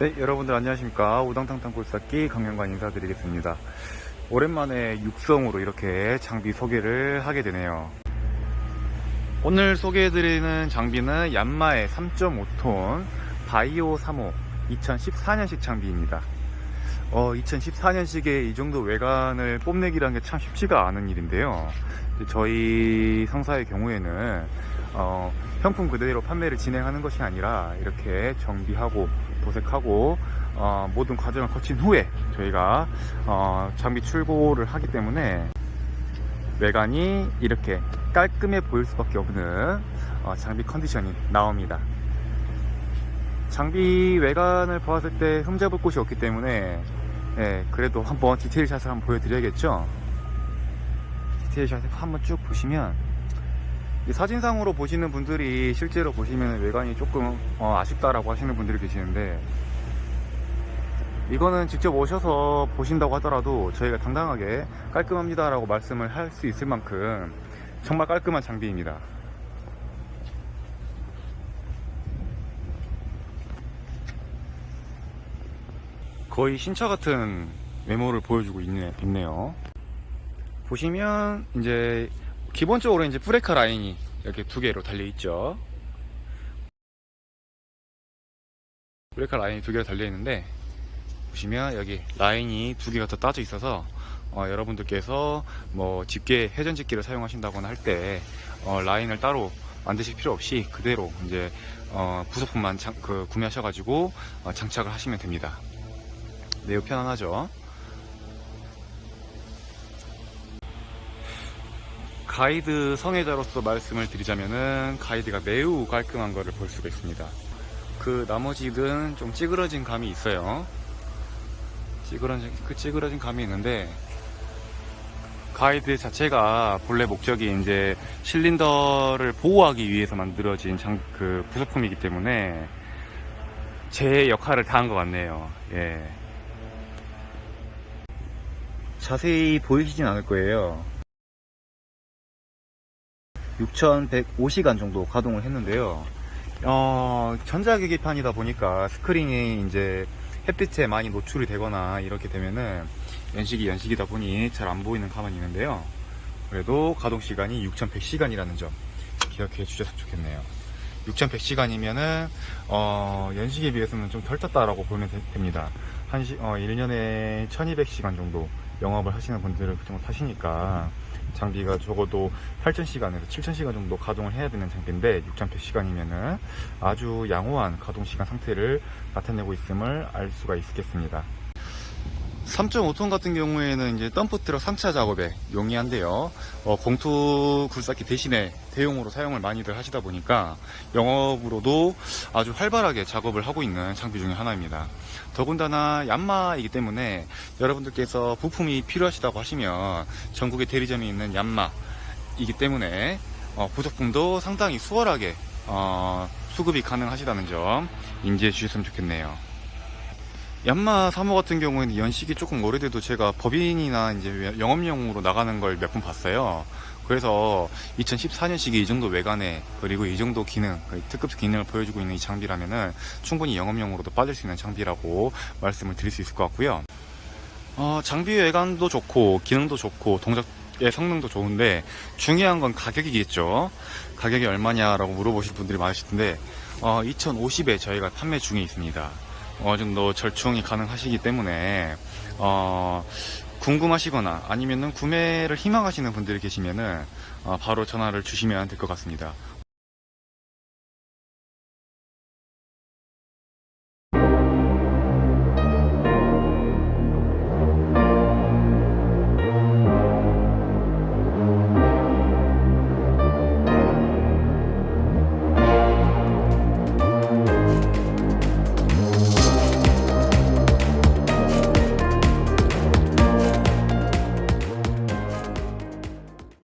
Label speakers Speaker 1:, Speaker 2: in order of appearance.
Speaker 1: 네, 여러분들 안녕하십니까. 우당탕탕 골쌓기 강연관 인사드리겠습니다. 오랜만에 육성으로 이렇게 장비 소개를 하게 되네요. 오늘 소개해드리는 장비는 얀마의 3.5톤 바이오 3호 2014년식 장비입니다. 어, 2014년식에 이 정도 외관을 뽐내기라는 게 참 쉽지가 않은 일인데요. 저희 상사의 경우에는 어, 현품 그대로 판매를 진행하는 것이 아니라 이렇게 정비하고 도색하고 어, 모든 과정을 거친 후에 저희가 어, 장비 출고를 하기 때문에 외관이 이렇게 깔끔해 보일 수밖에 없는 어, 장비 컨디션이 나옵니다. 장비 외관을 보았을 때 흠잡을 곳이 없기 때문에 예, 그래도 한번 디테일 샷을 한번 보여드려야겠죠. 디테일 샷을 한번 쭉 보시면 이 사진상으로 보시는 분들이 실제로 보시면 외관이 조금 어, 아쉽다라고 하시는 분들이 계시는데 이거는 직접 오셔서 보신다고 하더라도 저희가 당당하게 깔끔합니다라고 말씀을 할 수 있을 만큼 정말 깔끔한 장비입니다. 거의 신차 같은 외모를 보여주고 있네, 있네요. 보시면 이제 기본적으로 이제 브레이크 라인이 이렇게 두 개로 달려 있죠. 브레이크 라인이 두 개로 달려 있는데 보시면 여기 라인이 두 개가 더 따져 있어서 어, 여러분들께서 뭐 집게 회전 집게를 사용하신다거나 할때 라인을 따로 만드실 필요 없이 그대로 이제 어, 부속품만 장- 그 구매하셔가지고 어, 장착을 하시면 됩니다. 매우 편안하죠. 가이드 성애자로서 말씀을 드리자면은 가이드가 매우 깔끔한 것을 볼 수가 있습니다. 그 나머지는 좀 찌그러진 감이 있어요. 찌그러진, 그 찌그러진 감이 있는데 가이드 자체가 본래 목적이 이제 실린더를 보호하기 위해서 만들어진 장, 그 부속품이기 때문에 제 역할을 다한 것 같네요. 예. 자세히 보이시진 않을 거예요. 6105시간 정도 가동을 했는데요. 어, 전자기기판이다 보니까 스크린이 이제 햇빛에 많이 노출이 되거나 이렇게 되면은 연식이 연식이다 보니 잘 안 보이는 가만히 있는데요. 그래도 가동 시간이 6100시간이라는 점 기억해 주셨으면 좋겠네요. 6100시간이면은 어, 연식에 비해서는 좀덜 탔다라고 보면 되- 됩니다. 한 시, 어, 1년에 1200시간 정도 영업을 하시는 분들은 그 정도 타시니까 장비가 적어도 8000시간에서 7000시간 정도 가동을 해야 되는 장비인데 6100시간이면은 아주 양호한 가동 시간 상태를 나타내고 있음을 알 수가 있겠습니다. 3.5톤 같은 경우에는 이제 덤프트럭 3차 작업에 용이한데요. 어, 봉투 굴삭기 대신에 대용으로 사용을 많이들 하시다 보니까 영업으로도 아주 활발하게 작업을 하고 있는 장비 중에 하나입니다. 더군다나 얀마이기 때문에 여러분들께서 부품이 필요하시다고 하시면 전국에 대리점이 있는 얀마이기 때문에 어, 부속품도 상당히 수월하게 어, 수급이 가능하시다는 점 인지해 주셨으면 좋겠네요. 얀마 3호 같은 경우에는 연식이 조금 오래돼도 제가 법인이나 이제 영업용으로 나가는 걸 몇 번 봤어요. 그래서 2014년식이 이 정도 외관에 그리고 이 정도 기능, 거의 특급 기능을 보여주고 있는 이 장비라면은 충분히 영업용으로도 빠질 수 있는 장비라고 말씀을 드릴 수 있을 것 같고요. 어, 장비 외관도 좋고 기능도 좋고 동작의 성능도 좋은데 중요한 건 가격이겠죠. 가격이 얼마냐라고 물어보실 분들이 많으실 텐데 어, 2050에 저희가 판매 중에 있습니다. 어느 정도 절충이 가능하시기 때문에 어, 궁금하시거나 아니면은 구매를 희망하시는 분들이 계시면은 어, 바로 전화를 주시면 될 것 같습니다.